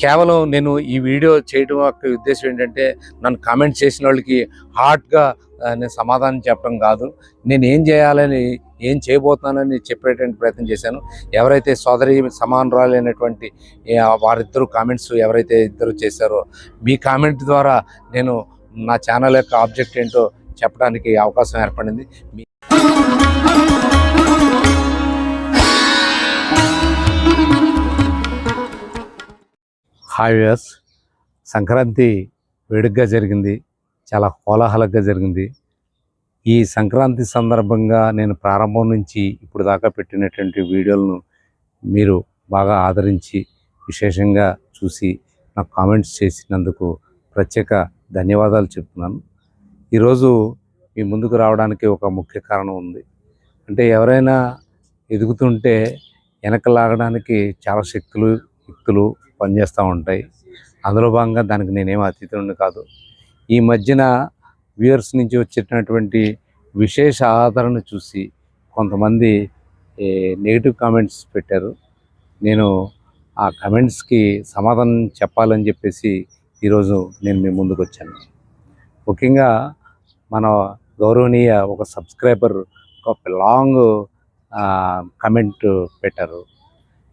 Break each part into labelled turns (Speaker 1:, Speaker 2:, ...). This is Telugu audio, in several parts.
Speaker 1: కేవలం నేను ఈ వీడియో చేయడం యొక్క ఉద్దేశం ఏంటంటే నన్ను కామెంట్ చేసిన వాళ్ళకి హార్ట్గా నేను సమాధానం చెప్పడం కాదు. నేను ఏం చేయాలని ఏం చేయబోతున్నానని చెప్పేటువంటి ప్రయత్నం చేశాను. ఎవరైతే సోదరి సమానరాలైనటువంటి ఏ, వారిద్దరు కామెంట్స్ ఎవరైతే ఇద్దరు చేశారో మీ కామెంట్ ద్వారా నేను నా ఛానల్ యొక్క ఆబ్జెక్ట్ ఏంటో చెప్పడానికి అవకాశం ఏర్పడింది. మీ హాయ్ సంక్రాంతి వేడుకగా జరిగింది. చాలా కోలాహలంగా జరిగింది. ఈ సంక్రాంతి సందర్భంగా నేను ప్రారంభం నుంచి ఇప్పుడు దాకా పెట్టినటువంటి వీడియోలను మీరు బాగా ఆదరించి విశేషంగా చూసి నాకు కామెంట్స్ చేసినందుకు ప్రత్యేక ధన్యవాదాలు చెప్తున్నాను. ఈరోజు మీ ముందుకు రావడానికి ఒక ముఖ్య కారణం ఉంది. అంటే ఎవరైనా ఎదుగుతుంటే వెనక లాగడానికి చాలా శక్తులు యుక్తులు పనిచేస్తూ ఉంటాయి. అందులో భాగంగా దానికి నేనేం అతీతుడిని కాదు. ఈ మధ్యన వ్యూయర్స్ నుంచి వచ్చినటువంటి విశేష ఆదరణ చూసి కొంతమంది నెగిటివ్ కామెంట్స్ పెట్టారు. నేను ఆ కమెంట్స్కి సమాధానం చెప్పాలని చెప్పేసి ఈరోజు నేను మీ ముందుకు వచ్చాను ముఖ్యంగా మన గౌరవనీయ ఒక సబ్స్క్రైబర్ ఒక లాంగ్ కమెంట్ పెట్టారు.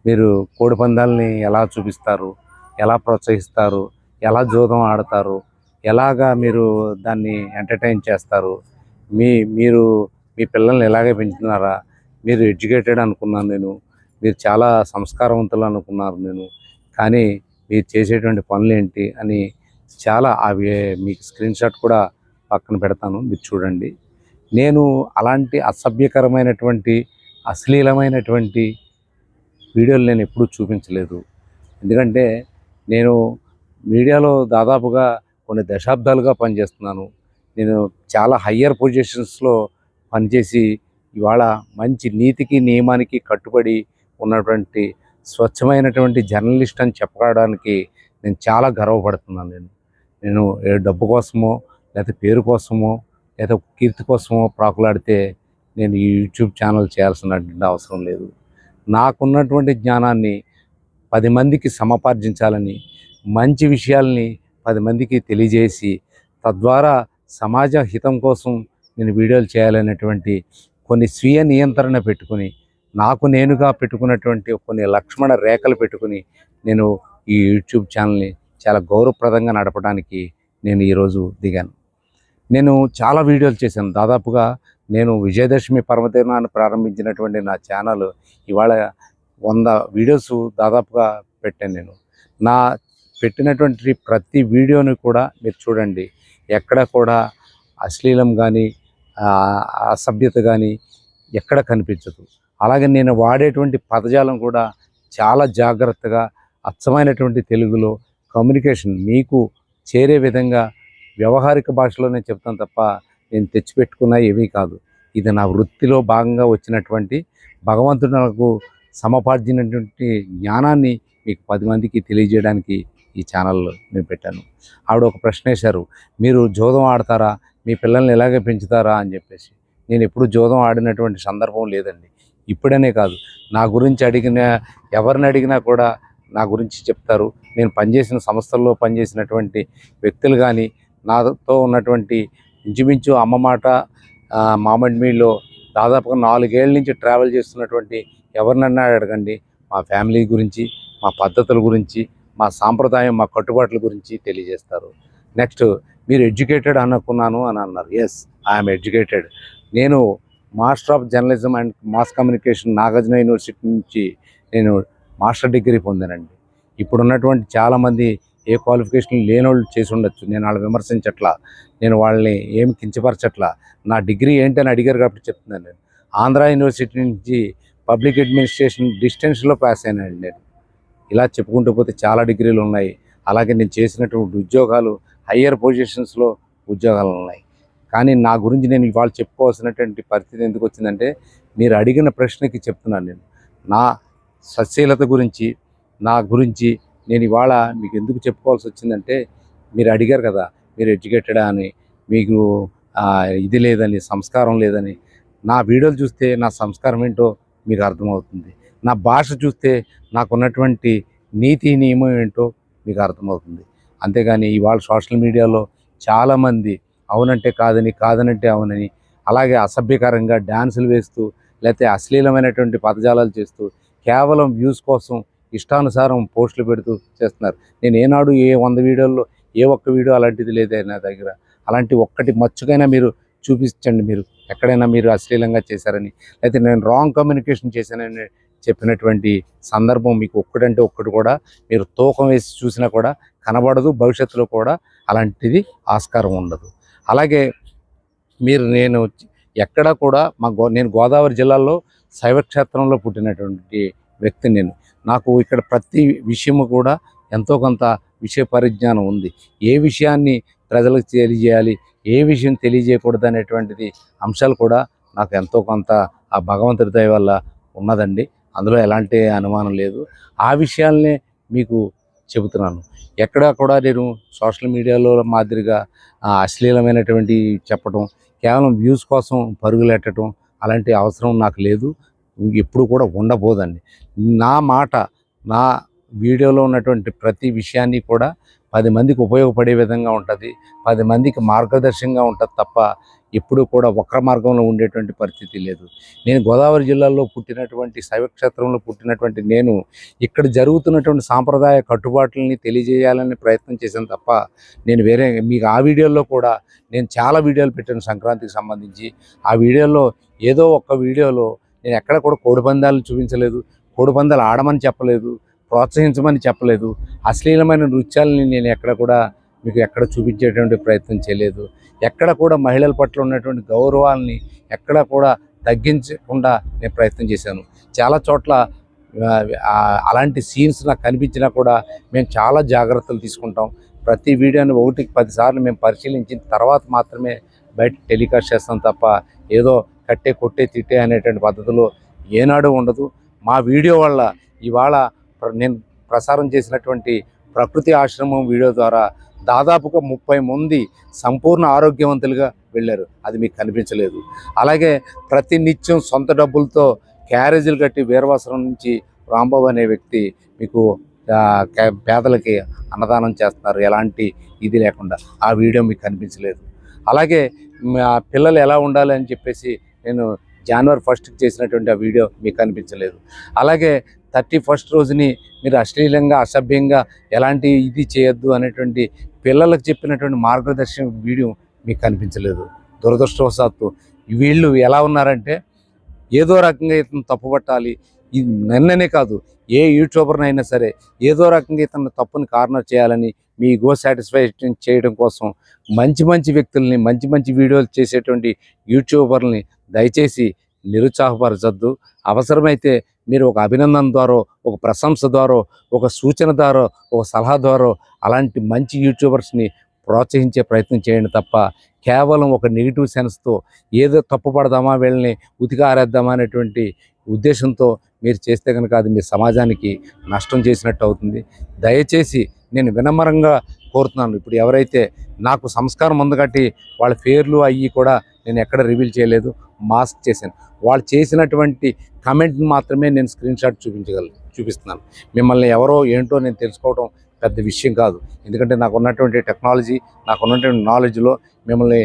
Speaker 1: మీరు కోడి పందాలని ఎలా చూపిస్తారు? ఎలా ప్రోత్సహిస్తారు? ఎలా జూదం ఆడతారు? ఎలాగా మీరు దాన్ని ఎంటర్టైన్ చేస్తారు? మీ మీరు మీ పిల్లల్ని ఎలాగే పెంచుతున్నారా? మీరు ఎడ్యుకేటెడ్ అనుకున్నాను నేను. మీరు చాలా సంస్కారవంతులు అనుకున్నారు నేను. కానీ మీరు చేసేటువంటి పనులు ఏంటి అని చాలా అవి మీకు స్క్రీన్ షాట్ కూడా పక్కన పెడతాను. మీరు చూడండి. నేను అలాంటి అసభ్యకరమైనటువంటి అశ్లీలమైనటువంటి వీడియోలు నేను ఎప్పుడూ చూపించలేదు. ఎందుకంటే నేను మీడియాలో దాదాపుగా కొన్ని దశాబ్దాలుగా పనిచేస్తున్నాను. నేను చాలా హయ్యర్ పొజిషన్స్లో పనిచేసి ఇవాళ మంచి నీతికి నియమానికి కట్టుబడి ఉన్నటువంటి స్వచ్ఛమైనటువంటి జర్నలిస్ట్ అని చెప్పడానికి నేను చాలా గర్వపడుతున్నాను నేను. నేను డబ్బు కోసమో లేకపోతే పేరు కోసమో లేదా కీర్తి కోసమో ప్రాకులాడితే నేను ఈ యూట్యూబ్ ఛానల్ చేయాల్సినటువంటి అవసరం లేదు. నాకున్నటువంటి జ్ఞానాన్ని పది మందికి సమపార్జించాలని మంచి విషయాల్ని పది మందికి తెలియజేసి తద్వారా సమాజ హితం కోసం నేను వీడియోలు చేయాలనేటువంటి కొన్ని స్వీయ నియంత్రణ పెట్టుకుని నాకు నేనుగా పెట్టుకున్నటువంటి కొన్ని లక్ష్మణ రేఖలు పెట్టుకుని నేను ఈ యూట్యూబ్ ఛానల్ని చాలా గౌరవప్రదంగా నడపడానికి నేను ఈరోజు దిగాను. నేను చాలా వీడియోలు చేశాను. దాదాపుగా నేను విజయదశమి పర్వదినాన్ని ప్రారంభించినటువంటి నా ఛానల్ ఇవాళ వంద వీడియోస్ దాదాపుగా పెట్టాను నేను. నా పెట్టినటువంటి ప్రతి వీడియోని కూడా మీరు చూడండి. ఎక్కడ కూడా అశ్లీలం కానీ అసభ్యత కానీ ఎక్కడ కనిపించదు. అలాగే నేను వాడేటువంటి పదజాలం కూడా చాలా జాగ్రత్తగా అచ్చమైనటువంటి తెలుగులో కమ్యూనికేషన్ మీకు చేరే విధంగా వ్యవహారిక భాషలోనే చెప్తాను తప్ప నేను తెచ్చిపెట్టుకున్న ఏమీ కాదు. ఇది నా వృత్తిలో భాగంగా వచ్చినటువంటి భగవంతుడు నాకు సమపార్జినటువంటి జ్ఞానాన్ని మీకు పది మందికి తెలియజేయడానికి ఈ ఛానల్లో నేను పెట్టాను. ఆవిడ ఒక ప్రశ్న వేశారు మీరు జోదం ఆడతారా? మీ పిల్లల్ని ఎలాగే పెంచుతారా? అని చెప్పేసి. నేను ఎప్పుడు జోదం ఆడినటువంటి సందర్భం లేదండి. ఇప్పుడనే కాదు. నా గురించి అడిగిన ఎవరిని అడిగినా కూడా నా గురించి చెప్తారు. నేను పనిచేసిన సంస్థల్లో పనిచేసినటువంటి వ్యక్తులు కానీ నాతో ఉన్నటువంటి ఇంచుమించు అమ్మ మాట మామిడి మీలో దాదాపుగా నాలుగేళ్ళ నుంచి ట్రావెల్ చేస్తున్నటువంటి ఎవరినన్నా అడగండి. మా ఫ్యామిలీ గురించి మా పద్ధతుల గురించి మా సాంప్రదాయం మా కట్టుబాట్ల గురించి తెలియజేస్తారు. నెక్స్ట్ మీరు ఎడ్యుకేటెడ్ అనుకున్నాను అని అన్నారు. ఎస్ ఐఎమ్ ఎడ్యుకేటెడ్ నేను master of journalism and mass communication Nagarjuna university నుంచి నేను మాస్టర్ డిగ్రీ పొందానండి. ఇప్పుడున్నటువంటి చాలామంది ఏ క్వాలిఫికేషన్ లేని వాళ్ళు చేసి ఉండొచ్చు. నేను వాళ్ళని విమర్శించట్లా నేను వాళ్ళని ఏం కించపరచట్లా. నా డిగ్రీ ఏంటని అడిగారు కాబట్టి చెప్తున్నాను నేను. ఆంధ్ర యూనివర్సిటీ నుంచి పబ్లిక్ అడ్మినిస్ట్రేషన్ డిస్టెన్స్లో పాస్ అయినాను నేను. ఇలా చెప్పుకుంటూ పోతే చాలా డిగ్రీలు ఉన్నాయి. అలాగే నేను చేసినటువంటి ఉద్యోగాలు హయ్యర్ పొజిషన్స్లో ఉద్యోగాలు ఉన్నాయి. కానీ నా గురించి నేను ఇవాళ చెప్పుకోవాల్సినటువంటి పరిస్థితి ఎందుకు వచ్చిందంటే మీరు అడిగిన ప్రశ్నకి చెప్తున్నాను నేను. నా సస్యలత గురించి నా గురించి నేను ఇవాళ మీకు ఎందుకు చెప్పుకోవాల్సి వచ్చిందంటే మీరు అడిగారు కదా మీరు ఎడ్యుకేటెడా అని మీకు ఇది లేదని సంస్కారం లేదని. నా వీడియోలు చూస్తే నా సంస్కారం ఏంటో మీకు అర్థమవుతుంది. నా భాష చూస్తే నాకున్నటువంటి నీతి నియమం ఏంటో మీకు అర్థమవుతుంది. అంతేగాని ఇవాళ సోషల్ మీడియాలో చాలామంది అవునంటే కాదని కాదనంటే అవునని అలాగే అసభ్యకరంగా డ్యాన్సులు వేస్తూ లేకపోతే అశ్లీలమైనటువంటి పదజాలాలు చేస్తూ కేవలం వ్యూస్ కోసం ఇష్టానుసారం పోస్టులు పెడుతూ చేస్తున్నారు. నేను ఏనాడు ఏ వంద వీడియోల్లో ఏ ఒక్క వీడియో అలాంటిది లేదే నా దగ్గర. అలాంటి ఒక్కటి మచ్చుకైనా మీరు చూపించండి మీరు. ఎక్కడైనా మీరు అశ్లీలంగా చేశారని. అయితే నేను రాంగ్ కమ్యూనికేషన్ చేశానని చెప్పినటువంటి సందర్భం మీకు ఒక్కటంటే ఒక్కటి కూడా మీరు తూకం వేసి చూసినా కూడా కనబడదు భవిష్యత్తులో కూడా అలాంటిది ఆస్కారం ఉండదు. అలాగే మీరు నేను ఎక్కడ కూడా మా గో నేను గోదావరి జిల్లాలో శైవక్షేత్రంలో పుట్టినటువంటి వ్యక్తి నేను. నాకు ఇక్కడ ప్రతి విషయము కూడా ఎంతో కొంత విషయ పరిజ్ఞానం ఉంది. ఏ విషయాన్ని ప్రజలకు తెలియజేయాలి ఏ విషయం తెలియజేయకూడదు అనేటువంటిది అంశాలు కూడా నాకు ఎంతో కొంత ఆ భగవంతుడి దయ వల్ల ఉన్నదండి. అందులో ఎలాంటి అనుమానం లేదు. ఆ విషయాలనే మీకు చెబుతున్నాను. ఎక్కడా కూడా నేను సోషల్ మీడియాలో మాదిరిగా అశ్లీలమైనటువంటి చెప్పటం కేవలం వ్యూస్ కోసం పరుగులెట్టడం అలాంటి అవసరం నాకు లేదు. ఎప్పుడు కూడా ఉండబోదండి. నా మాట నా వీడియోలో ఉన్నటువంటి ప్రతి విషయాన్ని కూడా పది మందికి ఉపయోగపడే విధంగా ఉంటుంది. పది మందికి మార్గదర్శకంగా ఉంటుంది తప్ప ఎప్పుడూ కూడా వక్ర మార్గంలో ఉండేటువంటి పరిస్థితి లేదు. నేను గోదావరి జిల్లాలో పుట్టినటువంటి శైవక్షేత్రంలో పుట్టినటువంటి నేను ఇక్కడ జరుగుతున్నటువంటి సాంప్రదాయ కట్టుబాట్లని తెలియజేయాలని ప్రయత్నం చేశాను తప్ప నేను వేరే మీకు ఆ వీడియోలో కూడా నేను చాలా వీడియోలు పెట్టాను సంక్రాంతికి సంబంధించి. ఆ వీడియోలో ఏదో ఒక్క వీడియోలో నేను ఎక్కడ కూడా కోడిపందాలు చూపించలేదు కోడిపందాలు ఆడమని చెప్పలేదు ప్రోత్సహించమని చెప్పలేదు. అశ్లీలమైన నృత్యాలని నేను ఎక్కడ కూడా మీకు ఎక్కడ చూపించేటువంటి ప్రయత్నం చేయలేదు. ఎక్కడ కూడా మహిళల పట్ల ఉన్నటువంటి గౌరవాల్ని ఎక్కడ కూడా తగ్గించకుండా నేను ప్రయత్నం చేశాను. చాలా చోట్ల అలాంటి సీన్స్ నాకు కనిపించినా కూడా మేము చాలా జాగ్రత్తలు తీసుకుంటాం. ప్రతి వీడియోని ఒకటికి పదిసార్లు మేము పరిశీలించిన తర్వాత మాత్రమే బయట టెలికాస్ట్ చేస్తాం తప్ప ఏదో కట్టే కొట్టే తిట్టే అనేటువంటి పద్ధతిలో ఏనాడు ఉండదు. మా వీడియో వల్ల ఇవాళ నేను ప్రసారం చేసినటువంటి ప్రకృతి ఆశ్రమం వీడియో ద్వారా దాదాపుగా ముప్పై మంది సంపూర్ణ ఆరోగ్యవంతులుగా వెళ్ళారు. అది మీకు కనిపించలేదు. అలాగే ప్రతి నిత్యం సొంత డబ్బులతో క్యారేజీలు కట్టి వీరవాసరం నుంచి రాంబాబు అనే వ్యక్తి మీకు పేదలకి అన్నదానం చేస్తున్నారు. ఎలాంటి ఇది లేకుండా ఆ వీడియో మీకు కనిపించలేదు. అలాగే మా పిల్లలు ఎలా ఉండాలి అని చెప్పేసి నేను జనవరి ఫస్ట్కి చేసినటువంటి ఆ వీడియో మీకు కనిపించలేదు అలాగే థర్టీ ఫస్ట్ రోజుని మీరు అశ్లీలంగా అసభ్యంగా ఎలాంటి ఇది చేయొద్దు అనేటువంటి పిల్లలకు చెప్పినటువంటి మార్గదర్శన వీడియో మీకు కనిపించలేదు దురదృష్టవశాత్తు వీళ్ళు ఎలా ఉన్నారంటే ఏదో రకంగా ఇతను తప్పుపట్టాలి నన్ననే కాదు ఏ యూట్యూబర్నైనా సరే ఏదో రకంగా ఇతను తప్పుని కార్నర్ చేయాలని మీ గో సాటిస్ఫాక్షన్ చేయడం కోసం మంచి మంచి వ్యక్తుల్ని మంచి మంచి వీడియోలు చేసేటువంటి యూట్యూబర్ని దయచేసి నిరుత్సాహపరచద్దు. అవసరమైతే మీరు ఒక అభినందన ద్వారా ఒక ప్రశంస ద్వారా ఒక సూచన ద్వారా ఒక సలహా ద్వారా అలాంటి మంచి యూట్యూబర్స్ని ప్రోత్సహించే ప్రయత్నం చేయండి తప్ప కేవలం ఒక నెగిటివ్ సెన్స్తో ఏదో తప్పు పడదామా వీళ్ళని ఉతికారేద్దామా అనేటువంటి ఉద్దేశంతో మీరు చేస్తే కనుక అది మీ సమాజానికి నష్టం చేసినట్టు అవుతుంది. దయచేసి నేను వినమ్రంగా కోరుతున్నాను. ఇప్పుడు ఎవరైతే నాకు సంస్కారం ఉంది వాళ్ళ పేర్లు అయ్యి కూడా నేను ఎక్కడ రివీల్ చేయలేదు. మాస్క్ చేశాను. వాళ్ళు చేసినటువంటి కమెంట్ని మాత్రమే నేను స్క్రీన్ షాట్ చూపించగలను చూపిస్తున్నాను. మిమ్మల్ని ఎవరో ఏంటో నేను తెలుసుకోవడం పెద్ద విషయం కాదు. ఎందుకంటే నాకు ఉన్నటువంటి టెక్నాలజీ నాకు ఉన్నటువంటి నాలెడ్జ్లో మిమ్మల్ని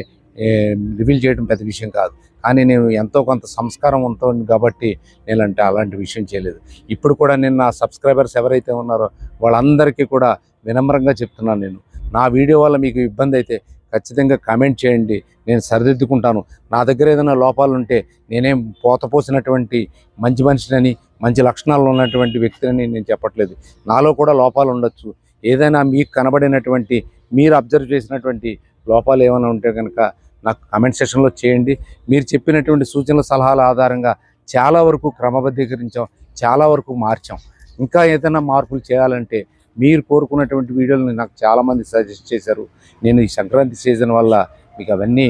Speaker 1: రివీల్ చేయడం పెద్ద విషయం కాదు. కానీ నేను ఎంతో కొంత సంస్కారం ఉంటుంది కాబట్టి నేను అంటే అలాంటి విషయం చేయలేదు. ఇప్పుడు కూడా నేను నా సబ్స్క్రైబర్స్ ఎవరైతే ఉన్నారో వాళ్ళందరికీ కూడా వినమ్రంగా చెప్తున్నాను నేను. నా వీడియో వల్ల మీకు ఇబ్బంది అయితే ఖచ్చితంగా కామెంట్ చేయండి. నేను సరిదిద్దుకుంటాను. నా దగ్గర ఏదైనా లోపాలు ఉంటే నేనేం పోతపోసినటువంటి మంచి మనిషినని మంచి లక్షణాలు ఉన్నటువంటి వ్యక్తిని నేను చెప్పట్లేదు. నాలో కూడా లోపాలు ఉండొచ్చు. ఏదైనా మీకు కనబడినటువంటి మీరు అబ్జర్వ్ చేసినటువంటి లోపాలు ఏమైనా ఉంటే కనుక నాకు కామెంట్ సెక్షన్లో చేయండి. మీరు చెప్పినటువంటి సూచనల సలహాల ఆధారంగా చాలా వరకు క్రమబద్ధీకరించాం చాలా వరకు మార్చాం. ఇంకా ఏదైనా మార్పులు చేయాలంటే మీరు కోరుకున్నటువంటి వీడియోలను నాకు చాలామంది సజెస్ట్ చేశారు. నేను ఈ సంక్రాంతి సీజన్ వల్ల మీకు అవన్నీ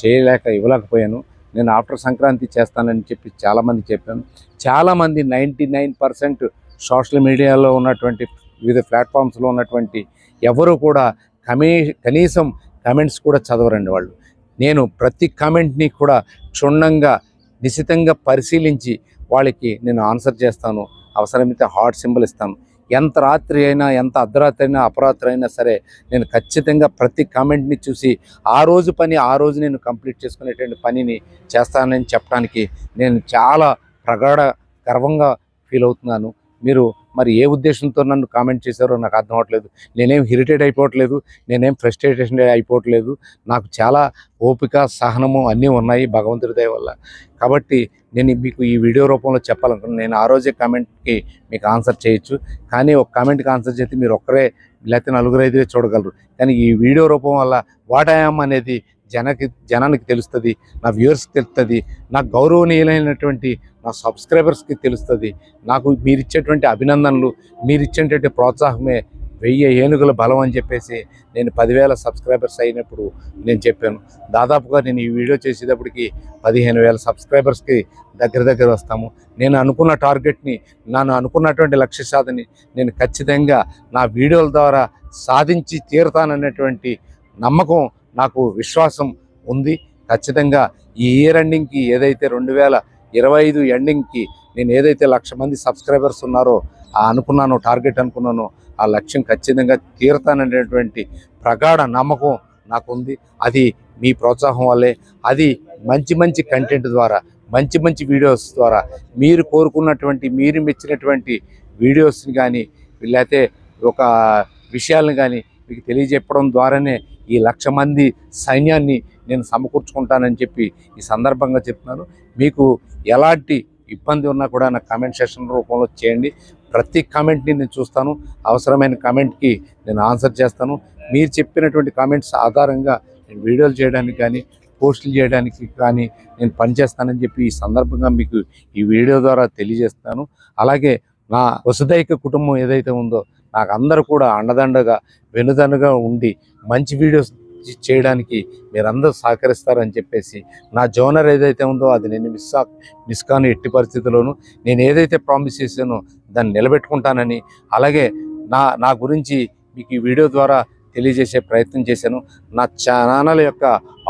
Speaker 1: చేయలేక ఇవ్వలేకపోయాను. నేను ఆఫ్టర్ సంక్రాంతి చేస్తానని చెప్పి చాలామంది చెప్పాను. చాలామంది నైంటీ నైన్ పర్సెంట్ సోషల్ మీడియాలో ఉన్నటువంటి వివిధ ప్లాట్ఫామ్స్లో ఉన్నటువంటి ఎవరు కూడా కమీ కనీసం కమెంట్స్ కూడా చదవరండి వాళ్ళు. నేను ప్రతి కామెంట్ని కూడా క్షుణ్ణంగా నిశితంగా పరిశీలించి వాళ్ళకి నేను ఆన్సర్ చేస్తాను. అవసరమైతే హార్ట్ సింబల్ ఇస్తాను. ఎంత రాత్రి అయినా ఎంత అర్ధరాత్రి అయినా అపరాత్రి అయినా సరే నేను ఖచ్చితంగా ప్రతి కామెంట్ని చూసి ఆ రోజు పని ఆ రోజు నేను కంప్లీట్ చేసుకునేటువంటి పనిని చేస్తానని చెప్పడానికి నేను చాలా ప్రగాఢ గర్వంగా ఫీల్ అవుతున్నాను. మీరు మరి ఏ ఉద్దేశంతో నన్ను కామెంట్ చేశారో నాకు అర్థం అవ్వట్లేదు. నేనేం ఇరిటేట్ అయిపోవట్లేదు నేనేం ఫ్రస్ట్రేటేషన్ అయిపోవట్లేదు. నాకు చాలా ఓపిక సహనము అన్నీ ఉన్నాయి భగవంతుడి దయ వల్ల. కాబట్టి నేను మీకు ఈ వీడియో రూపంలో చెప్పాలనుకున్నాను నేను ఆ రోజే కామెంట్కి మీకు ఆన్సర్ చేయొచ్చు. కానీ ఒక కామెంట్కి ఆన్సర్ చేస్తే మీరు ఒక్కరే లేకపోతే నలుగురు ఐదుగురే చూడగలరు. కానీ ఈ వీడియో రూపం వల్ల వాటాయామం అనేది జనకి జనానికి తెలుస్తుంది నా వ్యూవర్స్కి తెలుస్తుంది నా గౌరవనీయులైనటువంటి నా సబ్స్క్రైబర్స్కి తెలుస్తుంది. నాకు మీరిచ్చేటువంటి అభినందనలు మీరిచ్చేటువంటి ప్రోత్సాహమే వెయ్యి ఏనుగుల బలం అని చెప్పేసి నేను పదివేల సబ్స్క్రైబర్స్ అయినప్పుడు నేను చెప్పాను. దాదాపుగా నేను ఈ వీడియో చేసేటప్పటికి పదిహేను వేల సబ్స్క్రైబర్స్కి దగ్గర దగ్గర వస్తాము. నేను అనుకున్న టార్గెట్ని నన్ను అనుకున్నటువంటి లక్ష్య సాధని నేను ఖచ్చితంగా నా వీడియోల ద్వారా సాధించి తీరుతాననేటువంటి నమ్మకం నాకు విశ్వాసం ఉంది. ఖచ్చితంగా ఈ ఇయర్ ఎండింగ్కి ఏదైతే రెండు వేల ఇరవై ఐదు ఎండింగ్కి నేను ఏదైతే లక్ష మంది సబ్స్క్రైబర్స్ ఉన్నారో ఆ అనుకున్నానో టార్గెట్ అనుకున్నానో ఆ లక్ష్యం ఖచ్చితంగా తీరుతాననేటువంటి ప్రగాఢ నమ్మకం నాకు ఉంది అది మీ ప్రోత్సాహం వల్లే అది మంచి మంచి కంటెంట్ ద్వారా మంచి మంచి వీడియోస్ ద్వారా మీరు కోరుకున్నటువంటి మీరు మెచ్చినటువంటి వీడియోస్ని కానీ లేకపోతే ఒక విషయాలను కానీ మీకు తెలియజెప్పడం ద్వారానే ఈ లక్ష మంది సైన్యాన్ని నేను సమకూర్చుకుంటానని చెప్పి ఈ సందర్భంగా చెప్తున్నాను. మీకు ఎలాంటి ఇబ్బంది ఉన్నా కూడా నా కామెంట్ సెక్షన్ రూపంలో చేయండి. ప్రతి కామెంట్ని నేను చూస్తాను. అవసరమైన కామెంట్కి నేను ఆన్సర్ చేస్తాను. మీరు చెప్పినటువంటి కామెంట్స్ ఆధారంగా నేను వీడియోలు చేయడానికి కానీ పోస్టులు చేయడానికి కానీ నేను పనిచేస్తానని చెప్పి ఈ సందర్భంగా మీకు ఈ వీడియో ద్వారా తెలియజేస్తాను. అలాగే నా వసుదైక కుటుంబం ఏదైతే ఉందో నాకు అందరూ కూడా అండదండగా వెనుదనుగా ఉండి మంచి వీడియోస్ చేయడానికి మీరందరూ సహకరిస్తారని చెప్పేసి నా జోనర్ ఏదైతే ఉందో అది నేను మిస్ మిస్ కాను ఎట్టి పరిస్థితుల్లోనూ నేను ఏదైతే ప్రామిస్ చేశానో దాన్ని నిలబెట్టుకుంటానని అలాగే నా నా గురించి మీకు ఈ వీడియో ద్వారా తెలియజేసే ప్రయత్నం చేశాను. నా ఛానల్ యొక్క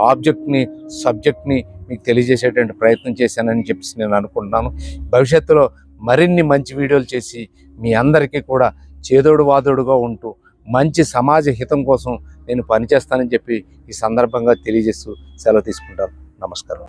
Speaker 1: ఆబ్జెక్ట్ని సబ్జెక్ట్ని మీకు తెలియజేసేటువంటి ప్రయత్నం చేశానని చెప్పేసి నేను అనుకుంటున్నాను. భవిష్యత్తులో మరిన్ని మంచి వీడియోలు చేసి మీ అందరికీ కూడా చేదోడు వాదోడుగా ఉంటూ మంచి సమాజ హితం కోసం నేను పనిచేస్తానని చెప్పి ఈ సందర్భంగా తెలియజేస్తూ సెలవు తీసుకుంటాను. నమస్కారం.